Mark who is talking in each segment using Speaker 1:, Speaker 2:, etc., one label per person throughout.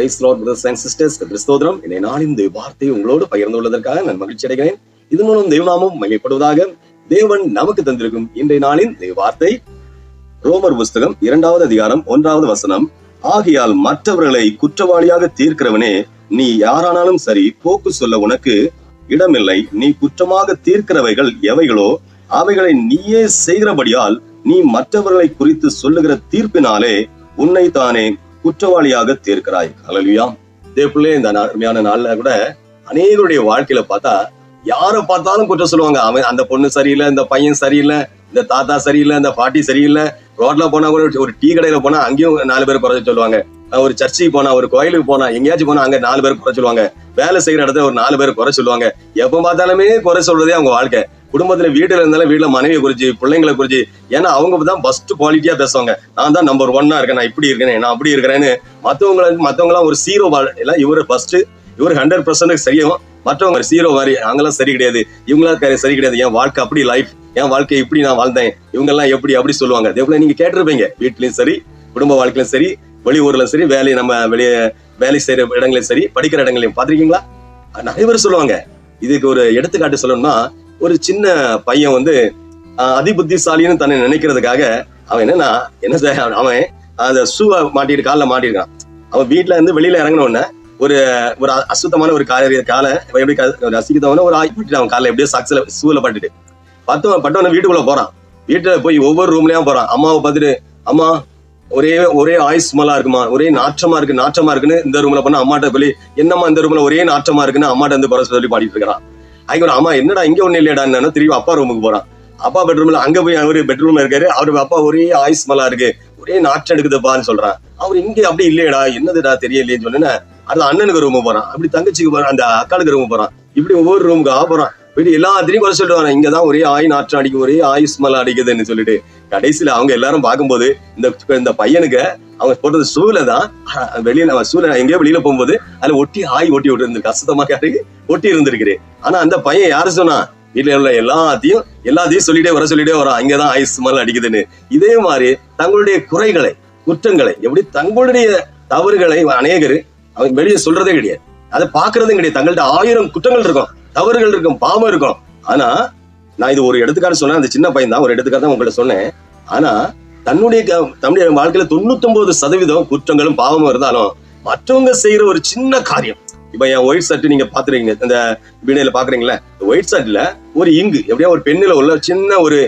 Speaker 1: Praise lord brothers and sisters கிறிஸ்தோதரம் இந்த நாளின் இந்த வார்த்தையை உங்களோடு பகிர்ந்து கொள்வதற்காக நான் மகிழ்ச்சி அடைகிறேன். இதன் மூலம் தெய்வநாமம் மகிமைப்படுவதாக தேவன் நமக்கு தந்திருக்கும் இன்றைய நாளின் தெய்வ வார்த்தை. ரோமர் புஸ்தகம் இரண்டாவது அதிகாரம் ஒன்றாவது வசனம். ஆகையால் மற்றவர்களை குற்றவாளியாக தீர்க்கிறவனே நீ யாரானாலும் சரி போக்கு சொல்ல உனக்கு இடமில்லை. நீ குற்றமாக தீர்க்கிறவைகள் எவைகளோ அவைகளை நீயே செய்கிறபடியால் நீ மற்றவர்களை குறித்து சொல்லுகிற தீர்ப்பினாலே உன்னை தானே குற்றவாளியாக தீர்க்கிறாய். அலலுயா இதேபோல இந்த அருமையான நாள்ல கூட அநேகருடைய வாழ்க்கையில பார்த்தா யாரை பார்த்தாலும் குற்றம் சொல்லுவாங்க. அவன் அந்த பொண்ணு சரியில்லை இந்த பையன் சரியில்லை இந்த தாத்தா சரியில்லை இந்த பாட்டி சரியில்லை. ரோட்ல போனா கூட ஒரு டீ கடையில போனா அங்கேயும் நாலு பேர் குறை சொல்லுவாங்க. ஒரு சர்ச்சுக்கு போனா ஒரு கோயிலுக்கு போனா எங்கேயாச்சும் போனா அங்க நாலு பேர் குறை சொல்லுவாங்க. வேலை செய்யற இடத்துல ஒரு நாலு பேர் குறை சொல்லுவாங்க. எப்ப பார்த்தாலுமே குறை சொல்றதே அவங்க வாழ்க்கை. குடும்பத்துல வீட்டுல இருந்தாலும் வீட்டுல மனைவியை குறிச்சு பிள்ளைங்களை குறிச்சு ஏன்னா அவங்க தான் ஃபஸ்ட்டு குவாலிட்டியா பேசுவாங்க. நான் தான் நம்பர் ஒன்னா இருக்கேன் நான் இப்படி இருக்கேன் நான் அப்படி இருக்கிறேன்னு. மற்றவங்களுக்கு மத்தவங்க ஒரு சீரோ எல்லாம் இவரு ஃபஸ்ட்டு இவர் ஹண்ட்ரட் பர்சன்ட் சரியும் மற்றவங்க சீரோ மாதிரி நாங்கெல்லாம் சரி கிடையாது. இவங்களாம் சரி கிடையாது. என் வாழ்க்கை அப்படி லைஃப் என் வாழ்க்கை இப்படி நான் வாழ்ந்தேன். இவங்க எல்லாம் எப்படி அப்படி சொல்லுவாங்க. அதே போல நீங்க கேட்டிருப்பீங்க வீட்லயும் சரி குடும்ப வாழ்க்கையிலும் சரி வெளியூர்ல சரி வேலையை நம்ம வெளியே வேலை செய்யற இடங்களையும் சரி படிக்கிற இடங்களையும் பாத்திருக்கீங்களா நிறைய பேர் சொல்லுவாங்க. இதுக்கு ஒரு எடுத்துக்காட்டு சொல்லணும்னா ஒரு சின்ன பையன் வந்து அதிபுத்திசாலின்னு தன்னை நினைக்கிறதுக்காக அவன் என்னன்னா என்ன செய்ய அவன் அந்த ஷூவை மாட்டிட்டு காலில் மாட்டிருக்கான். அவன் வீட்ல இருந்து வெளியில இறங்கின உடனே ஒரு ஒரு அசுத்தமான ஒரு கால காலை எப்படி ரசிக்கத்தவன ஒரு அசிங்கத்தவன விட்டுட்டு அவன் காலை எப்படியோ சக்ஸில் ஷூவில் பட்டுட்டு. பத்தவன் பட்டவன வீட்டுக்குள்ள போறான். வீட்டுல போய் ஒவ்வொரு ரூம்லயும் போறான். அம்மாவை பார்த்துட்டு அம்மா ஒரே ஒரே ஆயுஸ் மலா இருக்குமா? ஒரே நாற்றமா இருக்கு நாற்றமா இருக்குன்னு இந்த ரூம்ல போனா அம்மாட்ட சொல்லி என்னம்மா இந்த ரூம்ல ஒரே நாற்றமா இருக்குன்னு அம்மாட்ட வந்து குறை சொல்லி பாடிட்டு இருக்கிறான். ஐயோ அம்மா என்னடா இங்க ஒண்ணு இல்லையடா திரும்பி அப்பா ரூமுக்கு போறான். அப்பா பெட்ரூம்ல அங்க போய் அவரு பெட்ரூம்ல இருக்காரு. அவரு அப்பா ஒரே ஆயுஸ் மலா இருக்கு. ஒரே நாற்றம் எடுக்குதுப்பான்னு சொல்றான். அவர் இங்க அப்படி இல்லையடா என்னதுடா தெரியலையேன்னு சொன்னேன்னா அடுத்த அண்ணனுக்கு ரூம் போறான். அப்படி தங்கச்சிக்கு போறான் அந்த அக்காளுக்கு ரூம் போறான். இப்படி ஒவ்வொரு ரூமுக்கு ஆ போறான் இப்படி எல்லாத்தையும் குறை சொல்லிட்டு இங்கதான் ஒரே ஆய் நாற்றம் அடிக்கும் ஒரே ஆயுஸ் மலை அடிக்குதுன்னு சொல்லிட்டு. கடைசியில அவங்க எல்லாரும் பார்க்கும்போது இந்த இந்த பையனுக்கு அவங்க போடுறது சூல தான் வெளியில அவன் எங்கேயோ வெளியில போகும்போது அதுல ஒட்டி ஆய் ஒட்டி விட்டு இருந்திருக்கு அசுத்தமாக இருக்கு, ஒட்டி இருந்திருக்கிறேன் ஆனா அந்த பையன் யாரு சொன்னா? வீட்டுல உள்ள எல்லாத்தையும் எல்லாத்தையும் சொல்லிட்டே வர சொல்லிட்டே வரான் அங்கதான் ஆயுஸ் ஸ்மெல் அடிக்குதுன்னு. இதே மாதிரி தங்களுடைய குறைகளை குற்றங்களை எப்படி தங்களுடைய தவறுகளை அநேகர் அவங்க வெளியே சொல்றதே கிடையாது. அதை பாக்குறதும் கிடையாது. தங்கள்ட்ட ஆயிரம் குற்றங்கள் இருக்கும். தவறுகள் இருக்கும் பாவம் இருக்கும். ஆனா நான் இது ஒரு எடுத்துக்காட்டு சொன்னேன். அந்த சின்ன பையன் தான் ஒரு எடுத்துக்காட்டு தான் உங்கள்ட்ட சொன்னேன். ஆனா தன்னுடைய க- தன்னுடைய வாழ்க்கையில தொண்ணூத்தொன்பது சதவீதம் குற்றங்களும் பாவமும் இருந்தாலும் மற்றவங்க செய்யற ஒரு சின்ன காரியம் இப்ப என் ஒயிட் ஷர்ட் நீங்க பாத்துறீங்க இந்த வீணையில பாக்குறீங்களா? ஒயிட் ஷர்ட்ல ஒரு இங்கு எப்படியா ஒரு பெண்ணுல உள்ள சின்ன ஒரு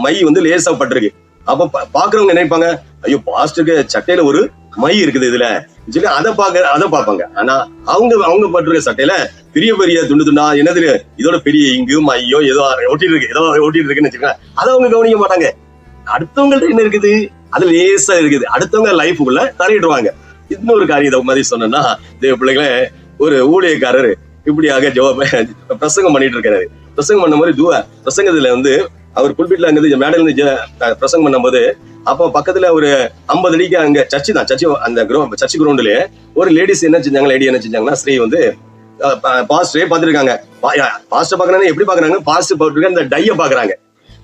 Speaker 1: மை வந்து லேசா பட்டிருக்கு. அப்ப பா- பாக்குறவங்க நினைப்பாங்க ஐயோ பாஸ்டருக்கு சட்டையில ஒரு மை இருக்குது இதுல. சொல்லி அதை பாக்க அதை பார்ப்பாங்க ஆனா அவங்க அவங்க பட்டிருக்க சட்டையில பெரிய பெரிய துண்டு துண்டா என்னது இதோட பெரிய இங்கு மையோ ஏதோ ஒட்டிட்டு இருக்கு ஏதோ ஒட்டிட்டு இருக்குன்னு வச்சுக்கோங்க அதை அவங்க கவனிக்க மாட்டாங்க. அடுத்தவங்கள்ட்ட என்ன இருக்குது? அது லேசா இருக்குது. அடுத்தவங்க லைஃபுக்குள்ள தரையிடுவாங்க இன்னொரு காரியம் இதை மாதிரி சொன்னேன்னா தேவ பிள்ளைகளே ஒரு ஊழியக்காரர் இப்படியாக ஜோ பிரசங்கம் பண்ணிட்டு இருக்காரு. பிரசங்கம் பண்ண மாதிரி தூவா பிரசங்கத்துல வந்து அவர் புல்பிட்ல அங்க மேடையில இருந்து பிரசங்கம் பண்ணும்போது அப்போ பக்கத்துல ஒரு ஐம்பது அடிக்கு அங்க சர்ச்சு தான் சர்ச்சு அந்த கிரௌண்ட் சர்ச் கிரவுண்ட்லயே ஒரு லேடிஸ் என்ன செஞ்சாங்க லேடி என்ன செஞ்சாங்கன்னா ஸ்ரீ வந்து பாஸ்டரே பார்த்துருக்காங்க. பாஸ்டர் பாக்குறாங்க எப்படி பாக்குறாங்க பாஸ்டர் பாத்துருக்காங்க அந்த டைய பாக்குறாங்க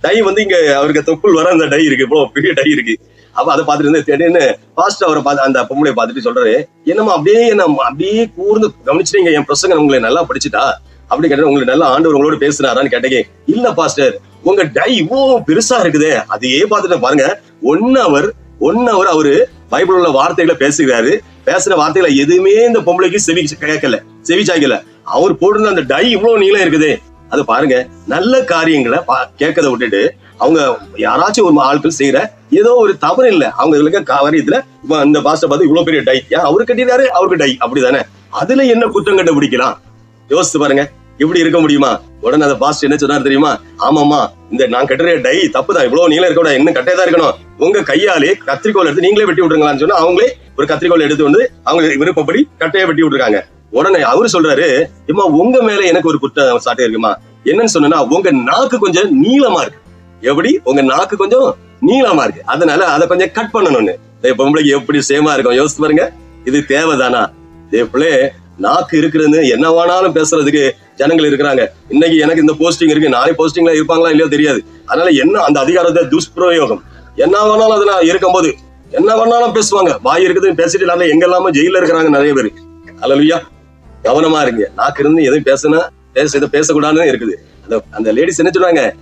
Speaker 1: டை வந்து இங்க அவருக்கு தொப்புள் வர அந்த டை இருக்கு இவ்வளோ பெரிய டை இருக்கு. அப்ப அதை பார்த்துட்டு இருந்து திடீர்னு பாஸ்டர் அவரை பார்த்து அந்த பொம்பளை பார்த்துட்டு சொல்றாரு என்னம்மா அப்படியே என்ன அப்படியே கூர்ந்து கவனிச்சுட்டீங்க என் பிரசங்க உங்களை நல்லா படிச்சுட்டா? அப்படி கேட்டா உங்களுக்கு நல்லா ஆண்டவர் உங்களோட பேசுனாரான்னு கேட்டேங்க இல்ல பாஸ்டர் உங்க டை இவ்வளோ பெருசா இருக்குதே. அதையே பார்த்துட்டு பாருங்க. ஒன் அவர் ஒன் அவர் அவரு பைபிள் உள்ள வார்த்தைகளை பேசுகிறாரு. பேசுற வார்த்தைகளை எதுவுமே இந்த பொம்பளைக்கு செவி கேட்கல செவி சாய்க்கல அவர் போட்டிருந்த அந்த டை இவ்வளவு நீளம் இருக்குதே. அது பாருங்க. நல்ல காரியங்களை பா- கேட்கறத விட்டுட்டு அவங்க யாராச்சும் ஒரு ஆட்கள் செய்யற ஏதோ ஒரு தவறு இல்ல. அவங்க காரியத்துல இந்த பாஸ்டர் பார்த்து இவ்வளவு பெரிய டை. ஏன் அவரு கட்டினாரு அவருக்கு டை. அப்படிதானே. அதுல என்ன குற்றம் கண்டுபிடிக்கலாம் யோசிச்சு பாருங்க. இப்படி இருக்க முடியுமா? உடனே அந்த பாஸ்ட் என்ன சொன்னாரு தெரியுமா? ஆமாமா இந்த நான் கட்டுற டை தப்புதான். இவ்வளவு நீளம் இருக்க என்ன இன்னும் கட்டே தான் இருக்கணும். உங்க கையாலே கத்திரிக்கோல் எடுத்து நீங்களே வெட்டி விட்டுருங்களான்னு சொன்னா அவங்களே ஒரு கத்திரிக்கோல் எடுத்து வந்து அவங்க விருப்பப்படி கட்டையை வெட்டி விட்டுருக்காங்க. உடனே அவரு சொல்றாரு இம்மா உங்க மேல எனக்கு ஒரு குற்றம் சாட்டு இருக்குமா? என்னன்னு சொன்னா உங்க நாக்கு கொஞ்சம் நீளமா இருக்கு. எப்படி? உங்க நாக்கு கொஞ்சம் நீளமா இருக்கு. அதனால அதை கொஞ்சம் கட் பண்ணணும்னு. பொம்பளைக்கு எப்படி சேமா இருக்கும்? யோசிச்சு பாருங்க. இது தேவைதானா? இதே நாக்கு இருக்கிறது என்ன வேணாலும் பேசுறதுக்கு ஜனங்கள் இருக்கிறாங்க. இன்னைக்கு எனக்கு இந்த போஸ்டிங் இருக்கு. நாளை போஸ்டிங்ல இருப்பாங்களா இல்லையோ தெரியாது. அதனால என்ன அந்த அதிகாரத்தை துஷ்பிரயோகம்? என்ன வேணாலும் அதுல இருக்கும்போது என்ன வேணாலும் பேசுவாங்க. வாய் இருக்குது பேசிட்டு இல்லாம எங்க எல்லாம ஜெயில இருக்கிறாங்க நிறைய பேர். அலலுயா கவனமா இருங்க. நாக்கு இருந்து எதுவும் பேசுனா பேச இதை பேசக்கூடாதுன்னு இருக்குது. அந்த அந்த லேடிஸ் என்ன சொல்றாங்க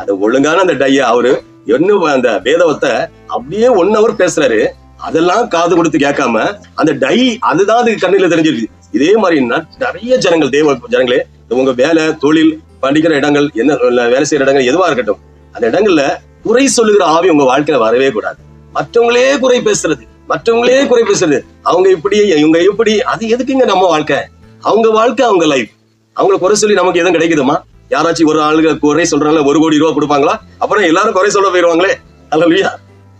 Speaker 1: அது ஒழுங்கான அந்த டைய அவரு என்ன அந்த வேதவத்தை அப்படியே ஒன் அவர் பேசுறாரு. அதெல்லாம் காது கொடுத்து கேட்காம அந்த டை அதுதான் அதுக்கு கண்ணில தெரிஞ்சிருக்கு இதே மாதிரி நிறைய ஜனங்கள் தேவ ஜனங்களே உங்க வேலை தொழில் படிக்கிற இடங்கள் என்ன வேலை செய்யற இடங்கள் எதுவா இருக்கட்டும் அந்த இடங்கள்ல குறை சொல்லுகிற ஆவி உங்க வாழ்க்கையில வரவே கூடாது. மற்றவங்களே குறை பேசுறது மற்றவங்களே குறை பேசுறது. அவங்க இப்படி இவங்க இப்படி அது எதுக்குங்க நம்ம வாழ்க்கை? அவங்க வாழ்க்கை அவங்க லைஃப் அவங்கள குறை சொல்லி நமக்கு எதுவும் கிடைக்குதுமா? யாராச்சும் ஒரு ஆளுங்க குறை சொல்றாங்களா ஒரு கோடி ரூபா கொடுப்பாங்களா? அப்புறம் எல்லாரும் குறை சொல்ல போயிருவாங்களே. அல்லா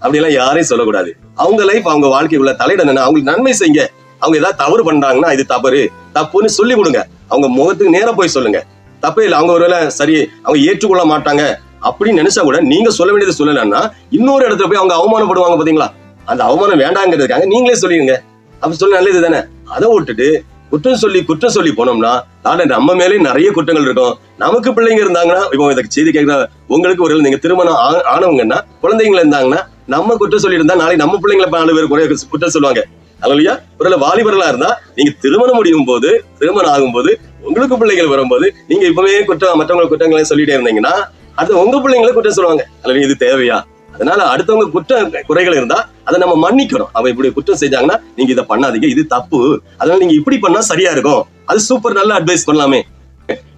Speaker 1: அப்படிலாம் யாரையும் சொல்லக்கூடாது. அவங்க லைஃப் அவங்க வாழ்க்கைக்குள்ள தலையிட அவங்களுக்கு நன்மை செய்யுங்க. அவங்க ஏதாவது தவறு பண்றாங்கன்னா இது தவறு. தப்புன்னு சொல்லி கொடுங்க. அவங்க முகத்துக்கு நேரம் போய் சொல்லுங்க. தப்பே இல்லை. அவங்க ஒருவேளை சரி அவங்க ஏற்றுக்கொள்ள மாட்டாங்க அப்படின்னு நினைச்சா கூட நீங்க சொல்ல வேண்டியது சொல்லலன்னா இன்னொரு இடத்துல போய் அவங்க அவமானப்படுவாங்க பாத்தீங்களா? அந்த அவமானம் வேண்டாங்கிறதுக்காக நீங்களே சொல்லிடுங்க. அப்படி சொல்ல நல்லது தானே? அதை விட்டுட்டு குற்றம் சொல்லி குற்றம் சொல்லி போனோம்னா நாளை நம்ம மேலே நிறைய குற்றங்கள் இருக்கும். நமக்கு பிள்ளைங்க இருந்தாங்கன்னா இப்போ இதுக்கு செய்தி கேட்கிற உங்களுக்கு ஒரு நீங்க திருமணம் ஆ- ஆனவங்கன்னா குழந்தைங்க இருந்தாங்கன்னா நம்ம குற்றம் சொல்லி இருந்தா நாளைக்கு நம்ம பிள்ளைங்களை நாலு பேர் குறைய குற்றம் சொல்லுவாங்க. அதுலயா ஒருவேளை வாலிபர்களா இருந்தா நீங்க திருமணம் முடியும் போது திருமணம் ஆகும்போது உங்களுக்கு பிள்ளைகள் வரும்போது நீங்க இப்பவே குற்றம் மற்றவங்க குற்றங்களை சொல்லிட்டே இருந்தீங்கன்னா அது உங்க பிள்ளைங்களை குற்றம் சொல்லுவாங்க. அல்ல இது தேவையா? அதனால அடுத்தவங்க குற்ற குறைகள் இருந்தா அதை நம்ம மன்னிக்கணும். அவ இப்படி குற்றம் செஞ்சாங்கன்னா நீங்க இதை பண்ணாதீங்க. இது தப்பு. அதனால நீங்க இப்படி பண்ணா சரியா இருக்கும். அது சூப்பர் நல்ல அட்வைஸ் பண்ணலாமே.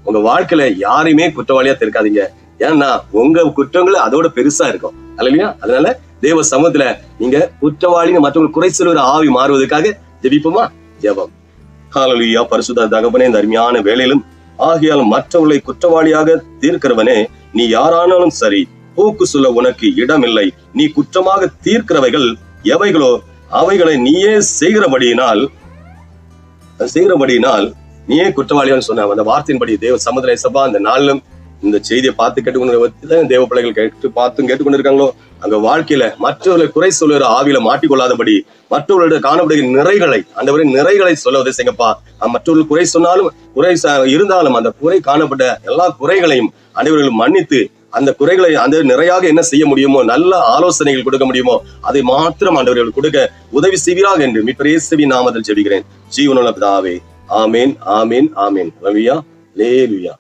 Speaker 1: உங்க வாழ்க்கையில யாரையுமே குற்றவாளியா தெரிக்காதீங்க ஏன்னா உங்க குற்றங்கள் அதோட பெருசா இருக்கும். அல்லையா அதனால தேவ சமூகத்துல நீங்க குற்றவாளின்னு மற்றவங்க குறை சொல்லுற ஆவி மாறுவதற்காக ஜெபிப்போமா? ஜெபம். ஹாலலியா பரிசுத்த தகப்பனே இந்த அருமையான வேலையிலும் ஆகையால் மற்றவர்களை குற்றவாளியாக தீர்க்கிறவனே நீ யாரானாலும் சரி போக்கு சொல்ல உனக்கு இடமில்லை. நீ குற்றமாக தீர்க்கிறவைகள் எவைகளோ அவைகளை நீயே செய்கிறபடியினால் செய்கிறபடியினால் நீயே குற்றவாளியான்னு சொன்ன அந்த வார்த்தையின்படி தேவ சமுதாய சபா அந்த நாளிலும் இந்த செய்தியை பார்த்து கேட்டுக்கொண்டு தேவ பிள்ளைகள் கேட்டு பார்த்தும் கேட்டுக்கொண்டிருக்காங்களோ அங்க வாழ்க்கையில மற்றவர்களை குறை சொல்லுகிற ஆவியில மாட்டிக்கொள்ளாதபடி மற்றவர்களுடைய காணப்படுகிற நிறைகளை அந்த நிறைகளை சொல்ல உதவி செய்யுங்கப்பா மற்றவர்கள் குறை சொன்னாலும் குறை இருந்தாலும் அந்த குறை காணப்பட்ட எல்லா குறைகளையும் அனைவர்களும் மன்னித்து அந்த குறைகளை அந்த நிறையாக என்ன செய்ய முடியுமோ நல்ல ஆலோசனைகள் கொடுக்க முடியுமோ அதை மாத்திரம் ஆண்டவர்கள் கொடுக்க உதவி செய்வீராக என்று மிப்பரேசவி நாமத்தில் ஜெபிக்கிறேன். ஜீவனுள்ள பிதாவே ஆமேன் ஆமேன் ஆமேன். ரவியா லேலுயா